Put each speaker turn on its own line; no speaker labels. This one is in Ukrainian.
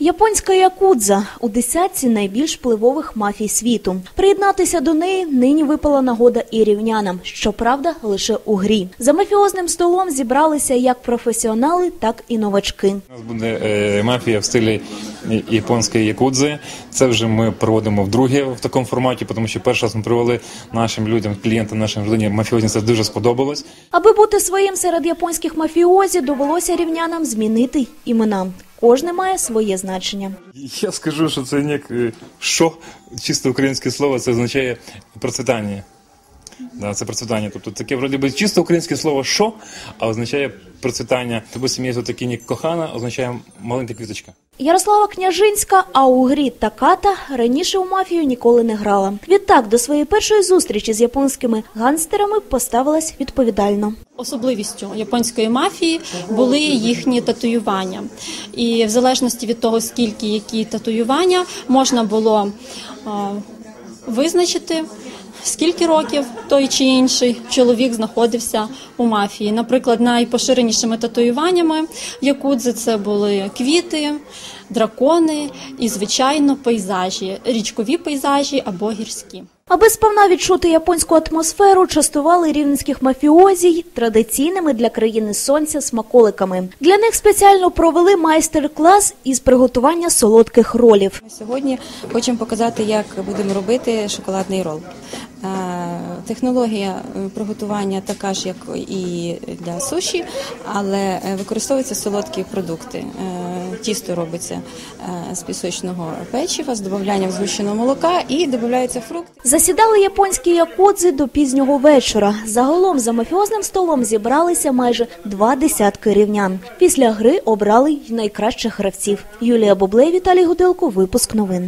Японська якудза у десятці найбільш впливових мафій світу. Приєднатися до неї нині випала нагода і рівнянам, щоправда, лише у грі. За мафіозним столом зібралися як професіонали, так і новачки.
У нас буде е, мафія в стилі японської якудзи. Це вже ми проводимо вдруге в такому форматі, тому що перший раз ми провели нашим людям, клієнтам, нашим людям мафіозні це дуже сподобалось.
Аби бути своїм серед японських мафіозі, довелося рівнянам змінити імена. Кожне має своє значення.
Я скажу, що це ніяк е, що чисто українське слово, це означає процвітання. Да, це процвітання. Тобто таке вроді би чисто українське слово що, а означає процвітання. Тобто сім'я такі як кохана, означає маленька квіточка.
Ярослава Княжинська, а у грі Таката раніше у мафію ніколи не грала. Відтак до своєї першої зустрічі з японськими гангстерами поставилась відповідально.
Особливістю японської мафії були їхні татуювання, і в залежності від того, скільки які татуювання можна було визначити. Скільки років той чи інший чоловік знаходився у мафії? Наприклад, найпоширенішими татуюваннями якудзи це були квіти, дракони і, звичайно, пейзажі, річкові пейзажі або гірські.
Аби сповна відчути японську атмосферу, частували рівненських мафіозій традиційними для країни сонця смаколиками. Для них спеціально провели майстер-клас із приготування солодких ролів.
Сьогодні хочемо показати, як будемо робити шоколадний рол. Технологія е, приготування така ж, як і для суші, але е, використовуються солодкі продукти. Е, Тісто робиться з пісочного печива з додаванням згущеного молока і додаються фрукти.
Засідали японські якудзи до пізнього вечора. Загалом за мафіозним столом зібралися майже два десятки рівнян. Після гри обрали й найкращих гравців. Юлія Боблей, Віталій Гуделко. Випуск новин.